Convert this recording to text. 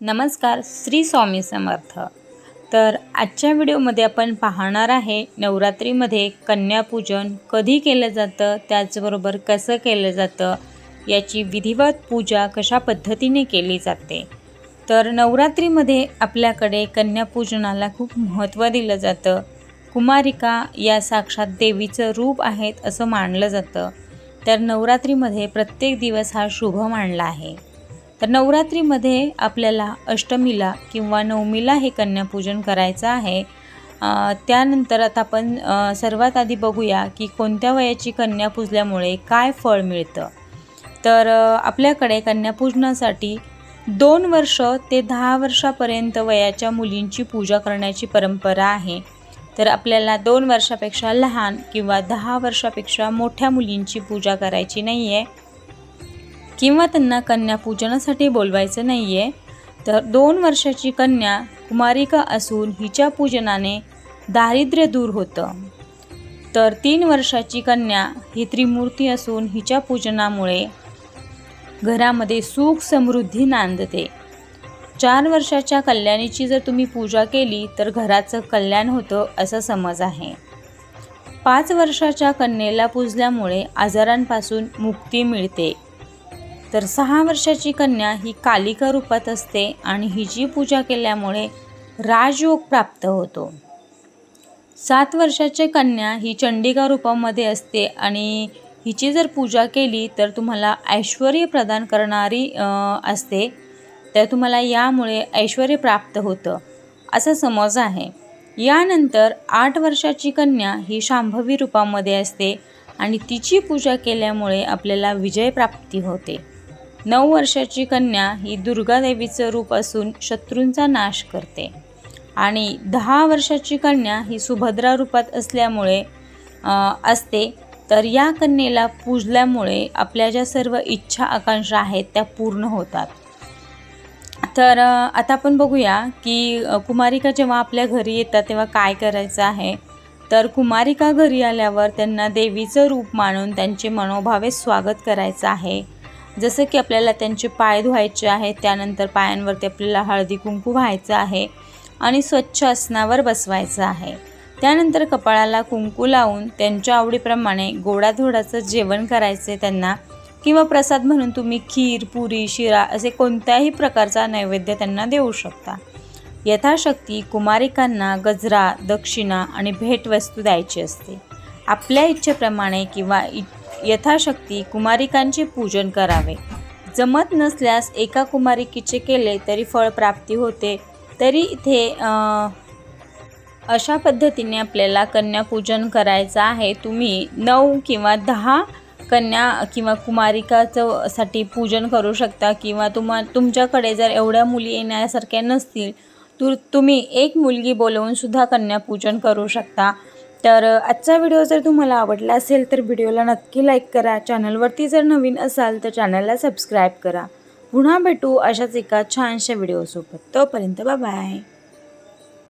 नमस्कार श्री स्वामी समर्थ. तर आजच्या व्हिडिओमध्ये आपण पाहणार आहे नवरात्रीमध्ये कन्यापूजन कधी केलं जातं त्याचबरोबर कसं केलं जातं याची विधिवत पूजा कशा पद्धतीने केली जाते. तर नवरात्रीमध्ये आपल्याकडे कन्यापूजनाला खूप महत्त्व दिलं जातं. कुमारिका या साक्षात देवीचं रूप आहेत असं मानलं जातं. तर नवरात्रीमध्ये प्रत्येक दिवस हा शुभ मानला आहे. तर नवरात्रीमध्ये आपल्याला अष्टमीला किंवा नवमीला हे कन्यापूजन करायचं आहे. त्यानंतर आता आपण सर्वात आधी बघूया की कोणत्या वयाची कन्या पूजल्यामुळे काय फळ मिळतं. तर आपल्याकडे कन्यापूजनासाठी दोन वर्ष ते दहा वर्षापर्यंत वयाच्या मुलींची पूजा करण्याची परंपरा आहे. तर आपल्याला दोन वर्षापेक्षा लहान किंवा दहा वर्षापेक्षा मोठ्या मुलींची पूजा करायची नाही आहे किंवा त्यांना कन्यापूजनासाठी बोलवायचं नाही आहे तर दोन वर्षाची कन्या कुमारिका असून हिच्या पूजनाने दारिद्र्य दूर होतं. तर तीन वर्षाची कन्या ही त्रिमूर्ती असून हिच्या पूजनामुळे घरामध्ये सुख समृद्धी नांदते. चार वर्षाच्या कल्याणीची जर तुम्ही पूजा केली तर घराचं कल्याण होतं असा समज आहे. पाच वर्षाच्या कन्येला पूजल्यामुळे आजारांपासून मुक्ती मिळते. तर सहा वर्षाची कन्या ही कालिका रूपात असते आणि हिची पूजा केल्यामुळे राजयोग प्राप्त होतो. सात वर्षाची कन्या ही चंडिका रूपामध्ये असते आणि हिची जर पूजा केली तर तुम्हाला ऐश्वर प्रदान करणारी असते. तर तुम्हाला यामुळे ऐश्वर प्राप्त होतं असा समज आहे. यानंतर आठ वर्षाची कन्या ही शांभवी रूपामध्ये असते आणि तिची पूजा केल्यामुळे आपल्याला विजयप्राप्ती होते. नऊ वर्षाची कन्या ही दुर्गादेवीचं रूप असून शत्रूंचा नाश करते. आणि दहा वर्षाची कन्या ही सुभद्रा रूपात असल्यामुळे असते. तर या कन्येला पूजल्यामुळे आपल्या ज्या सर्व इच्छा आकांक्षा आहेत त्या पूर्ण होतात. तर आता आपण बघूया की कुमारिका जेव्हा आपल्या घरी येतात तेव्हा काय करायचं आहे? तर कुमारिका घरी आल्यावर त्यांना देवीचं रूप मानून त्यांचे मनोभावे स्वागत करायचं आहे. जसं की आपल्याला त्यांचे पाय धुवायचे आहेत त्यानंतर पायांवरती आपल्याला हळदी कुंकू व्हायचं आहे आणि स्वच्छ आसनावर बसवायचं आहे. त्यानंतर कपाळाला कुंकू लावून त्यांच्या आवडीप्रमाणे गोडाधोडाचं जेवण करायचे त्यांना किंवा प्रसाद म्हणून तुम्ही खीर पुरी शिरा असे कोणत्याही प्रकारचा नैवेद्य त्यांना देऊ शकता. यथाशक्ती कुमारिकांना गजरा दक्षिणा आणि भेटवस्तू द्यायची असते. आपल्या इच्छेप्रमाणे किंवा इ यथाशक्ती कुमारिकांचे पूजन करावे. जमत नसल्यास एका कुमारिकेचे केले तरी फळप्राप्ती होते. तरी इथे अशा पद्धतीने आपल्याला कन्यापूजन करायचं आहे. तुम्ही नऊ किंवा दहा कन्या किंवा कुमारिकाचं साठी पूजन करू शकता किंवा तुम्हा तुमच्याकडे जर एवढ्या मुली येण्यासारख्या नसतील तर तुम्ही एक मुलगी बोलवून सुद्धा कन्यापूजन करू शकता. तर आजचा व्हिडिओ जर तुम्हाला आवडला असेल तर व्हिडिओला नक्की लाईक करा. चॅनलवरती जर नवीन असाल तर चॅनलला सबस्क्राईब करा. पुन्हा भेटू अशाच एका छानशा व्हिडिओसोबत तोपर्यंत बाय